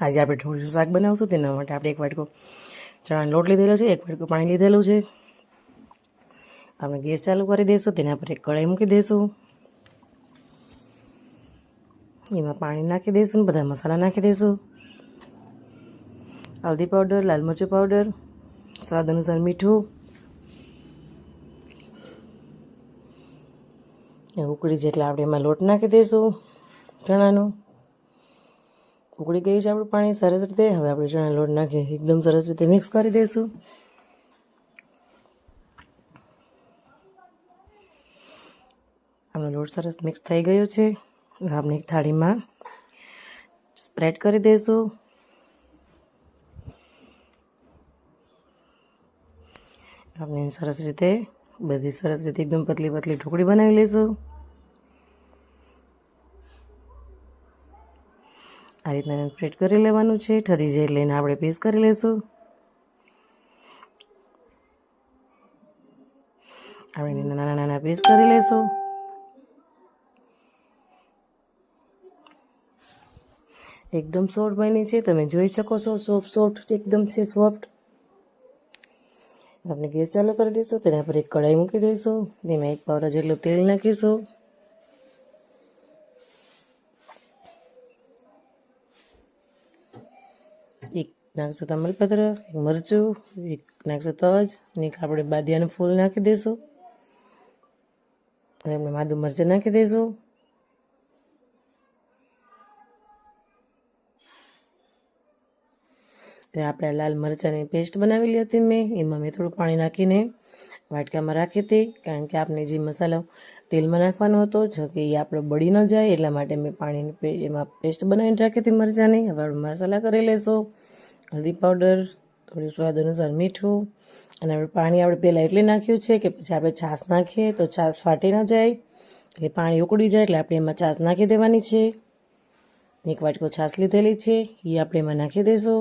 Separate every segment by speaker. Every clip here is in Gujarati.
Speaker 1: આજે આપણે ઢોળીનું શાક બનાવશું, તેના માટે આપણે એક વાટકો ચણાનો લોટ લીધેલો છે, એક વાટકો પાણી લીધેલું છે. આપણે ગેસ ચાલુ કરી દઈશું, તેના પર એક કઢાઈ મૂકી દઈશું. એમાં પાણી નાખી દઈશું, બધા મસાલા નાખી દઈશું. હલ્દી પાવડર, લાલ મરચું પાવડર, સ્વાદ અનુસાર મીઠું. ઉકળી જેટલા આપણે એમાં લોટ નાખી દઈશું ચણાનો. ઉકળી ગયું છે આપણું પાણી સરસ રીતે? હવે આપણે ચણા લોટ નાખી એકદમ સરસ રીતે મિક્સ કરી દઈશું. આપણો લોટ સરસ મિક્સ થઈ ગયો છે. હવે આપણે એક થાળીમાં સ્પ્રેડ કરી દઈશું. આપણે સરસ રીતે, બધી સરસ રીતે એકદમ પતલી પતલી ઢોકળી બનાવી લઈશું. આ રીતના સ્પ્રેડ કરી લેવાનું છે. ઠરી જાય લઈને આપણે પીસ કરી લઈશું આપણે નાના નાના પીસ કરી લઈશું એકદમ સોફ્ટ બની છે. તમે જોઈ શકો છો સોફ્ટ સોફ્ટ એકદમ છે સોફ્ટ આપણે ગેસ ચાલુ કરી દઈશું, તેના પર એક કઢાઈ મૂકી દઈશું. તેમાં એક પાવડા જેટલું તેલ નાખીશું. એક નાખશું તમલપત્ર એક મરચું, એક નાખશું તજ અને એક આપણે બાદિયાનું ફૂલ નાખી દઈશું એમને માદું મરચું નાખી દઈશું આપણે લાલ મરચાંની પેસ્ટ બનાવેલી હતી મેં, એમાં મેં થોડું પાણી નાખીને વાટકામાં રાખી હતી, કારણ કે આપણે જે મસાલો તેલમાં નાખવાનો હતો, જો કે એ આપણે બળી ન જાય, એટલા માટે મેં પાણીની એમાં પેસ્ટ બનાવીને રાખી હતી મરચાંની. હવે મસાલા કરી લેશો. હલ્દી પાવડર થોડી સ્વાદ અનુસાર મીઠું, અને આપણે પાણી આપણે પહેલાં એટલે નાખ્યું છે કે પછી આપણે છાશ નાખીએ તો છાશ ફાટી ન જાય. એટલે પાણી ઉકળી જાય, એટલે આપણે એમાં છાશ નાખી દેવાની છે. એક વાટકો છાશ લીધેલી છે એ આપણે એમાં નાખી દઈશું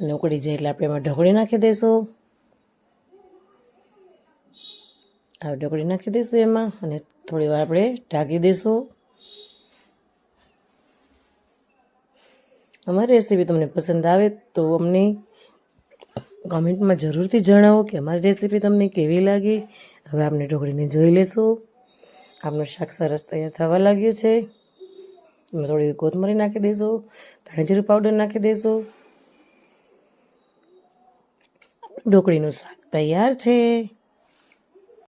Speaker 1: અને ઉકળી જાય એટલે આપણે એમાં ઢોકળી નાખી દઈશું આ ઢોકળી નાખી દઈશું એમાં અને થોડી વાર આપણે ઢાંકી દઈશું. અમારી રેસીપી તમને પસંદ આવે તો અમને કોમેન્ટમાં જરૂરથી જણાવો કે અમારી રેસીપી તમને કેવી લાગી. હવે આપણે ઢોકળીને જોઈ લેશું આપણું શાક સરસ તૈયાર થવા લાગ્યું છે. એમાં થોડી કોથમરી નાખી દઈશું ધાણા જીરું પાવડર નાખી દઈશું. ઢોકળીનું શાક તૈયાર છે.